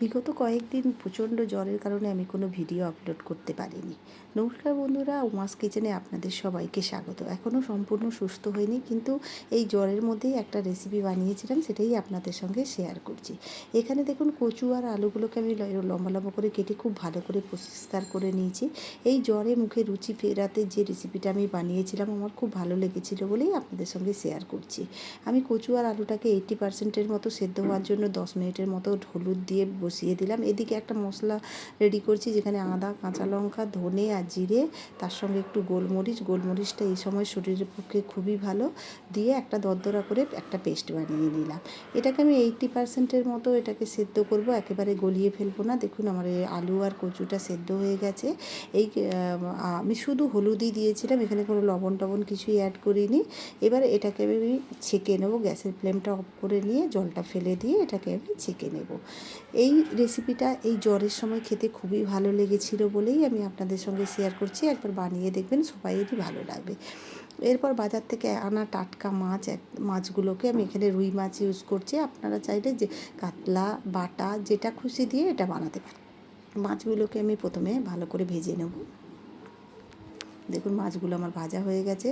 বিগত কয়েকদিন প্রচণ্ড জ্বরের কারণে আমি কোনো ভিডিও আপলোড করতে পারিনি। নমস্কার বন্ধুরা, উমাস কিচেনে আপনাদের সবাইকে স্বাগত। এখনও সম্পূর্ণ সুস্থ হয়নি কিন্তু এই জ্বরের মধ্যেই একটা রেসিপি বানিয়েছিলাম, সেটাই আপনাদের সঙ্গে শেয়ার করছি। এখানে দেখুন, কচু আর আলুগুলোকে আমি লম্বা লম্বা করে কেটে খুব ভালো করে পরিষ্কার করে নিয়েছি। এই জ্বরে মুখে রুচি ফেরাতে যে রেসিপিটা আমি বানিয়েছিলাম, আমার খুব ভালো লেগেছিল বলেই আপনাদের সঙ্গে শেয়ার করছি। আমি কচু আর আলুটাকে এইট্টি পার্সেন্টের মতো সেদ্ধ হওয়ার জন্য দশ মিনিটের মতো হলুদ দিয়ে বসিয়ে দিলাম। এদিকে একটা মশলা রেডি করছি, যেখানে আদা, কাঁচা লঙ্কা, ধনে আর জিরে, তার সঙ্গে একটু গোলমরিচ। গোলমরিচটা এই সময় শরীরের পক্ষে খুবই ভালো। দিয়ে একটা দরদরা করে একটা পেস্ট বানিয়ে নিলাম। এটাকে আমি এইট্টি পার্সেন্টের মতো এটাকে সেদ্ধ করব, একেবারে গলিয়ে ফেলব না। দেখুন, আমার আলু আর কচুটা সেদ্ধ হয়ে গেছে। এই আমি শুধু হলুদই দিয়েছিলাম, এখানে কোনো লবণ টবণ কিছুই অ্যাড করিনি। এবার এটাকে আমি ছেঁকে নেব, গ্যাসের ফ্লেমটা অফ করে নিয়ে জলটা ফেলে দিয়ে এটাকে আমি ছেঁকে নেব। এই রেসিপিটা এই জ্বরের সময় খেতে খুবই ভালো লেগেছিল বলেই আমি আপনাদের সঙ্গে শেয়ার করছি। একবার বানিয়ে দেখবেন, সবাইয়েরই ভালো লাগবে। এরপর বাজার থেকে আনা টাটকা মাছ, এক মাছগুলোকে আমি এখানে রুই মাছ ইউজ করছি। আপনারা চাইলে যে কাতলা, বাটা, যেটা খুশি দিয়ে এটা বানাতে পারেন। মাছগুলোকে আমি প্রথমে ভালো করে ভেজে নেব। দেখুন মাছগুলো আমার ভাজা হয়ে গেছে,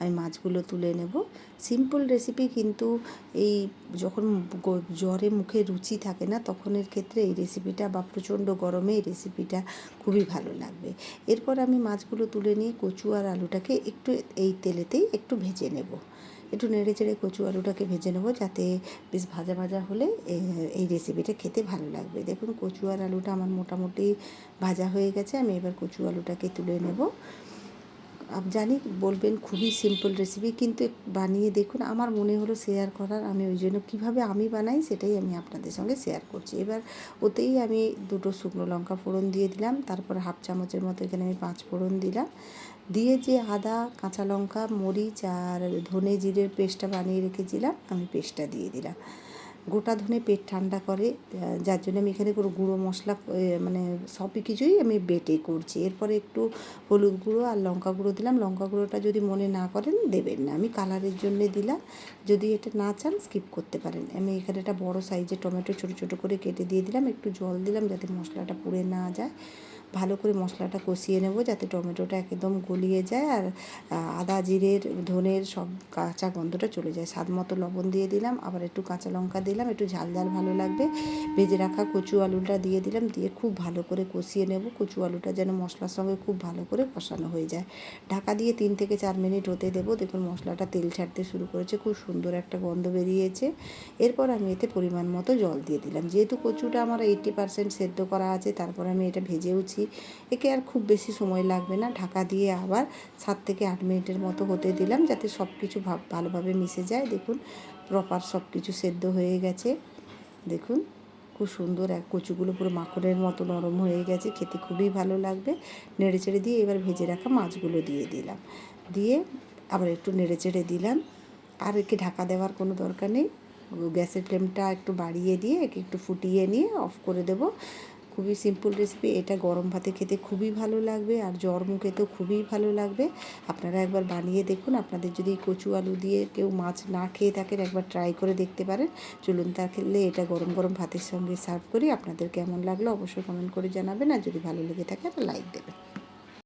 আমি মাছগুলো তুলে নেব। সিম্পল রেসিপি কিন্তু এই যখন জ্বরে মুখে রুচি থাকে না, তখনের ক্ষেত্রে এই রেসিপিটা বা প্রচণ্ড গরমে এই রেসিপিটা খুবই ভালো লাগবে। এরপর আমি মাছগুলো তুলে নিয়ে কচু আর আলুটাকে একটু এই তেলেতেই একটু ভেজে নেব। একটু নেড়ে চেড়ে কচু আলুটাকে ভেজে নেব যাতে বেশ ভাজা ভাজা হলে এই রেসিপিটা খেতে ভালো লাগবে। দেখুন কচু আর আলুটা আমার মোটামুটি ভাজা হয়ে গেছে, আমি এবার কচু আলুটাকে তুলে নেব। জানি বলবেন খুবই সিম্পল রেসিপি কিন্তু বানিয়ে দেখুন, আমার মনে হলো শেয়ার করার, আমি ওই জন্য কীভাবে আমি বানাই সেটাই আমি আপনাদের সঙ্গে শেয়ার করছি। এবার ওতেই আমি দুটো শুকনো লঙ্কা ফোড়ন দিয়ে দিলাম, তারপর হাফ চামচের মতো এখানে আমি পাঁচ ফোড়ন দিলাম। দিয়ে যে আদা, কাঁচা লঙ্কা, মরিচ আর ধনে জিরের পেস্টটা বানিয়ে রেখেছিলাম, আমি পেস্টটা দিয়ে দিলাম। গোটা ধনে পেট ঠান্ডা করে যার জন্য আমি এখানে কোনো গুঁড়ো মশলা মানে সবই কিছুই আমি বেটে করছি। এরপরে একটু হলুদ গুঁড়ো আর লঙ্কা গুঁড়ো দিলাম। লঙ্কা গুঁড়োটা যদি মনে না করেন, দেবেন না। আমি কালারের জন্য দিলাম। যদি এটা না চান স্কিপ করতে পারেন। আমি এখানে একটা বড় সাইজের টমেটো ছোটো ছোটো করে কেটে দিয়ে দিলাম। একটু জল দিলাম যাতে মশলাটা পুড়ে না যায়। ভালো করে মশলাটা কষিয়ে নেব যাতে টমেটোটা একদম গলিয়ে যায় আর আদা, জিরের, ধনের সব কাঁচা গন্ধটা চলে যায়। স্বাদ মতো লবণ দিয়ে দিলাম, আবার একটু কাঁচা লঙ্কা দিলাম, একটু ঝাল ঝাল ভালো লাগবে। ভেজে রাখা কচু আলুটা দিয়ে দিলাম, দিয়ে খুব ভালো করে কষিয়ে নেব। কচু আলুটা যেন মশলার সঙ্গে খুব ভালো করে কষানো হয়ে যায়। ঢাকা দিয়ে তিন থেকে চার মিনিট হতে দেবো। দেখুন মশলাটা তেল ছাড়তে শুরু করেছে, খুব সুন্দর একটা গন্ধ বেরিয়েছে। এরপর আমি এতে পরিমাণ মতো জল দিয়ে দিলাম। যেহেতু কচুটা আমার এইটটি পার্সেন্ট সেদ্ধ করা আছে, তারপর আমি এটা ভেজেওছি। একে আর খুব বেশি সময় লাগবে না। ঢাকা দিয়ে আবার সাত থেকে আট মিনিটের মতো হতে দিলাম যাতে সব কিছু ভাব- ভালোভাবে মিশে যায়। দেখুন প্রপার সব কিছু সেদ্ধ হয়ে গেছে। দেখুন, খুব সুন্দর এক কচুগুলো পুরো মাখনের মতো নরম হয়ে গেছে। খেতে খুবই ভালো লাগবে। নেড়ে চেড়ে দিয়ে এবার ভেজে রাখা মাছগুলো দিয়ে দিলাম। দিয়ে আবার একটু নেড়ে চেড়ে দিলাম। আর একে ঢাকা দেওয়ার কোনো দরকার নেই। গ্যাসের ফ্লেমটা একটু বাড়িয়ে দিয়ে একে একটু ফুটিয়ে নিয়ে অফ করে দেবো। খুবই সিম্পল রেসিপি এটা গরম ভাতে খেতে খুবই ভালো লাগবে আর জ্বর মুখে তো খুবই ভালো লাগবে। আপনারা একবার বানিয়ে দেখুন, আপনাদের যদি কচু আলু দিয়ে কেউ মাছ না খেয়ে থাকেন, একবার ট্রাই করে দেখতে পারেন। চলুন তাহলে এটা গরম গরম ভাতের সঙ্গে সার্ভ করি। আপনাদের কেমন লাগল অবশ্যই কমেন্ট করে জানাবেন আর যদি ভালো লেগে থাকে, একটা লাইক দেবেন।